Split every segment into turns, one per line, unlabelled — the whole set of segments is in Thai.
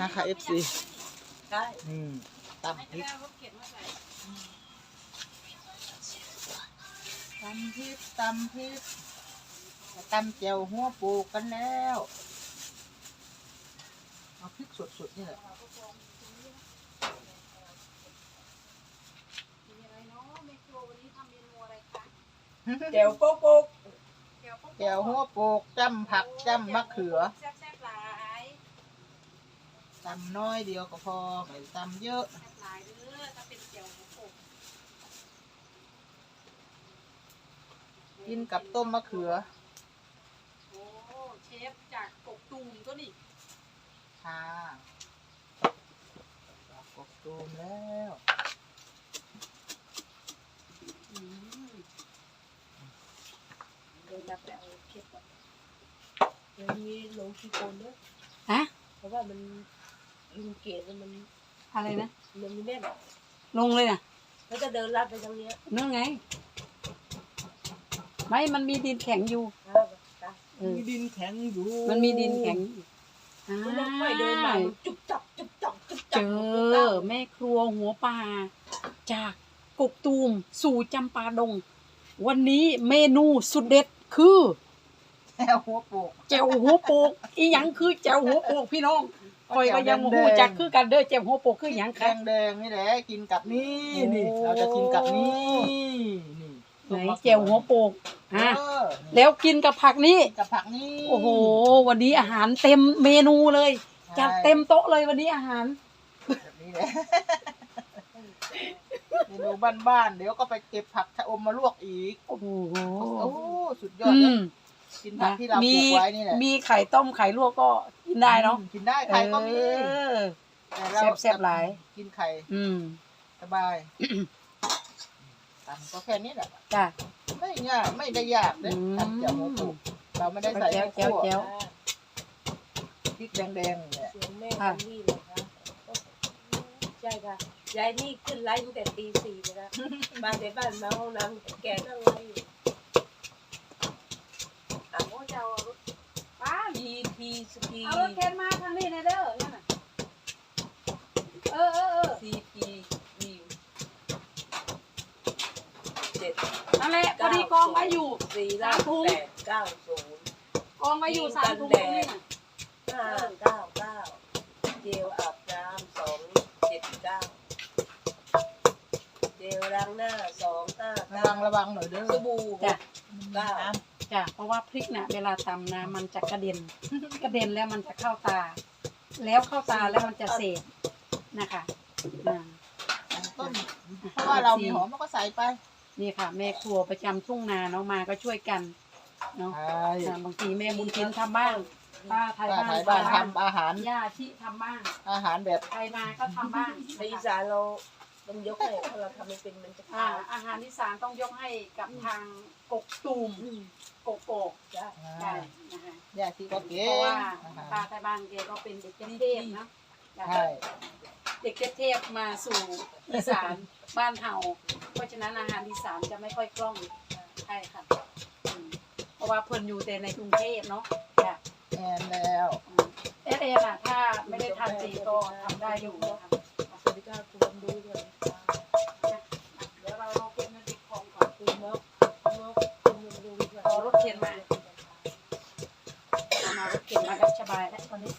นะคะ FC
ใช่
นี่ตำพริกตำพริกตำพริกจะตำเจียวหัวปูกันแล้วเอาพริกสดๆนี่แหละ
เดี๋ยวโป๊กโป๊ก
เจียวหัวปูจ้ำผักจ้ำมะเขือ
แซ่บๆหลาย
ตำน้อยเดียวก็พอไม่ตำเยอะ
แซ่บหลายเด้อถ้าเป็นเจียวหมูโขก
กินกับต้มมะเขือ
โอ้เชฟจากกกตูมก็นี่
ค่ะกบตูมแล้ว
อืมเดี๋ยวรับไปเอาเชฟก่อน
เดี๋ยวมีลงที่โคนด้วย
ฮะ
เพราะว่ามัน ลุงเกดมัน
อะไรนะ
มันมีแม่น
ลงเลยนะ
แล้วจะเดินลัดไปทางเนี้ย
นั่นไง ไม่มันมีดินแข็งอยู่
ครับครับ
เออ
มีดินแข็งอยู่
มันมีดินแข็งอยู่อ่า
มันยังไม่เดินมาจุบจับจุบจับจุบ
เจ
จับ
อแม่ครัวหัวป่าจากกกตูมสู่จำปาดง วันนี้เมนูสุดเด็ดคือ
แอวหัวโปก
แจ่วหัวโปกอีหยังคือแจ่วหัวโปกพี่น้อง คอยก็ยังบ่ฮู้จักคือกันเด้อแจ่วหัวโปกคือหยัง
แด
คะ
งแดงๆนี่แหละกินกับนี่
โอ้
นี่เราจะกินกับนี่นี่
ไหนแจ่วหัวโปก
เอ
อะ
อนี่
แล้วกินกับผักนี้
กับผักนี่
โอ้โห วันนี้อาหารเต็มเมนูเลยจัดเต็มโต๊ะเลยวันนี้อาหาร
แบบนี้แหละเมนูบ้านๆเดี๋ยวก็ไปเก็บผักชะอมมาลวกอีก
โอ้โห
โอ้สุดยอด
อื
เลย
ม
กินผักที่เราป
มี
ลูกไว้นี่แหละ
มีไข่ต้มไข่ลวกก็กินได้เนาะ
อืมกินได้ไข่ก็มี
เออ
แต่เรา
แซ่บๆหลาย
กินไข่
อืม
สบายตำก็แค่นี้แหละ
จ้ะ
ไม่ยากไม่ได้ยากเลย
อืม
ทำเจียวหัวปูเราไม่ได้ใส่
แจ๋วแจ๋วแจ๋ว
พริกแดงๆเนี่ย
เสียงแม่คนนี้เลยค่ะใช่ค่ะยายนี่ขึ้นไลฟ์ตั้งแต่ตีสี่เลยนะมาในบ้านมาห้องน้ำแกนั่งไลฟ์อยู่ อะโอ้เจ้าป้ามีพีสกี
เอารถเข็นมาทางนี้นะเด้อนั่นน่ะเออเออเออ
ซีพีวิวเจ็ด
นั่นแหละพอดีกองไว้อยู่
สี่ล้านแปดเก้าศูนย์
กองไว้อยู่สามถุงตรงนี้น่ะ
ห้าเก้าเก้าเจลอาบน้ำสองเจ็ดเก้าเจลล้างหน้าสองห้า
ระ
เก้า
วังระวังหน่อยเด้อ
สบู่หกเก้า
จ้ะเพราะว่าพริกน่ะเวลาตำนะมันจะกระเด็น กระเด็นแล้วมันจะเข้าตา แล้วเข้าตาแล้วมันจะเสพนะคะอ่า
ต้นเพราะว่าเรามีหอมเราก็ใส่ไป
นี่ค่ะ แม่ครัวประจำทุ่งนาเนาะมาก็ช่วยกันเนาะ
ใช่
อ่าบางทีแม่บุญทินทำบ้างป้าไทย
ป้า
บ้าน
ขายบ้านทำอาหาร
ย่าที่ทำบ้าง
อาหารแบบ
ใครมาก็ทำบ้าง
ในอีสานเรา ต้องยกให้ถ้าเราทำไม่เป็นมันจะ
อ่า
ขาว
อาหารที่สานต้องยกให้กับทางกกตูม
อืม
กกโปก
จ้ะ
ใช่นะคะ
ยาที่ก็เก่
เพราะ
ง
ว่า
อาหาร
ป้าไทยบ้านแกก็เป็นเด็กเทพๆเนาะ
ใช่
เด็กเทพๆมาสู่อีสานบ้านเฮาเพราะฉะนั้นอาหารอีสานจะไม่ค่อยคล่องใช่ค่ะอืมเพราะว่าเพิ่นอยู่แต่ในกรุงเทพเนาะจ้ะ
แอนแล้ว
อืมเอสเอ็นอะถ้าไม่ได้ทำจริงก็ทำได้อยู่นะคะ
สวัสดีค่ะคุณดูด้วย
เดี๋ยวเราเป็นนิติของก่อน
คุณมกมกคุณดูด้วย
เอรถเข็นมาเอามารถเข็นมาก็สบายแล้วตอนนี้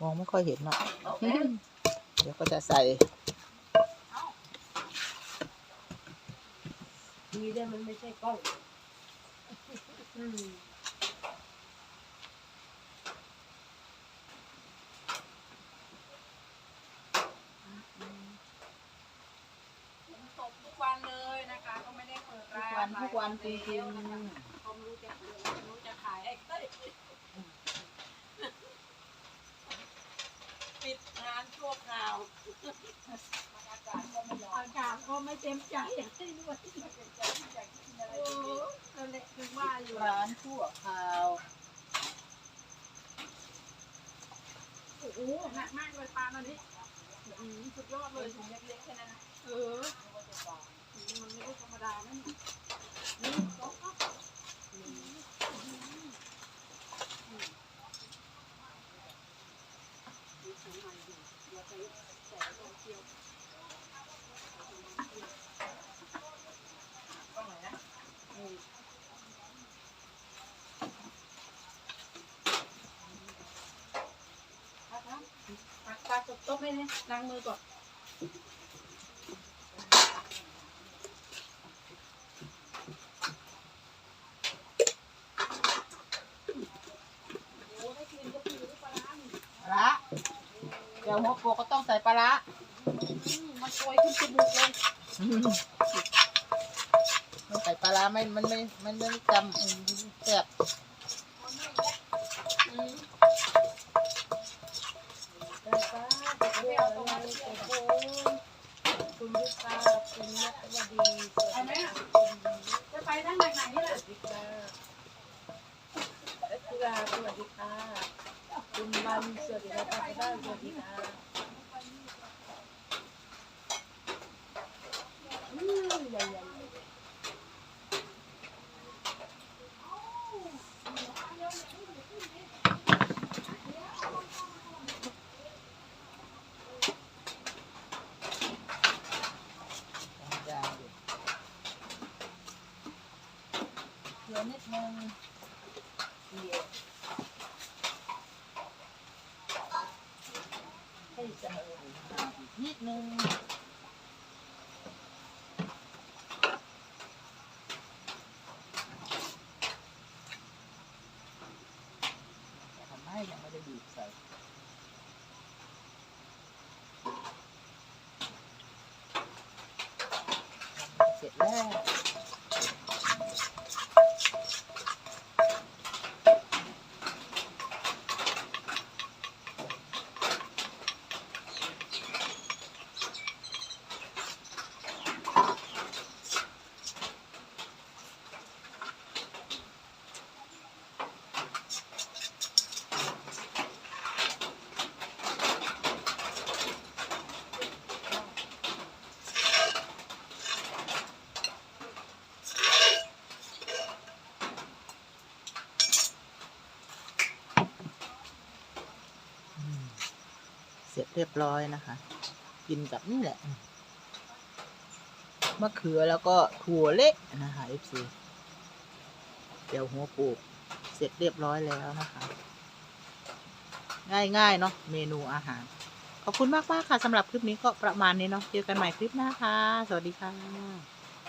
มองไม่ค่อยเห็นเนาะเดี๋ยวก็จะใส่
ดีได้มันไม่ใช่กล้องอืม
ฝนตกทุกวันเลยนะคะ ก็ไม่ได้เปิด
ทุ
ร้าก
วัน
น
ทุกวันจริง
แล้วนะคะก็ไม่รู้จะเปิดไม่รู้จะขายไอ้เต้ยปิดงานานชั่วคราวอากาศก็ไม่เต็มใจอยากให้ด้วยโอ้นั่นแหละคือว่าอยู่
ร้านชั่วคราว
โอ้โหหนักมากเลยปลาตอนนี้อื้อหือสุดยอดเลยถุงเล็กๆแค่นั้นนะเออมันไม่ได้ธรรมดานะเนี่ยนี่ก็อืมดูสวยใหม่อยู่เดี๋ยวไปใส่ลงเจียว
ก็ไหนนะ
อืมครับครับปักปาก ตบโต๊ะให้เนี่ยล้างมือก่อนโอ้ได้กลิ่นกะปิหรือปลาร้านี่
ปลาร้าเจียวหัวปูก็ต้องใส่ปลาร้า
อืมมันโชยขึ้นจมูกเลย
มันใส่ปลาร้าไม่มันไม่มันไม่จำอืมแซ่บ
คุณลูกค้าคุณนัทวดีสวัสดีค่ะคุณ
จะไปทางไหนไหนนี่
ส
ล่ะ
วัสดีค่ะรัตราสวัสดีค่ะคุณวันสวัสดีค่ะป้าป้าสวัสดีค่ะอืมใหญ่ใหญ่
ยางอยู่ียนิดนึงเดียวให้เสมออีกนิดนึงแต่ทำไมยังไม่ได้บีบใส่เสร็จแล้ว เรียบร้อยนะคะ กินกับนี่แหละมะเขือแล้วก็ถั่วเละนะคะ FC เดี๋ยวหัวปลูกเสร็จเรียบร้อยแล้วนะคะ ง่ายๆเนาะเมนูอาหาร ขอบคุณมากๆค่ะสำหรับคลิปนี้ก็ประมาณนี้เนาะเจอกันใหม่คลิปหน้าค่ะ สวัสดีค่ะ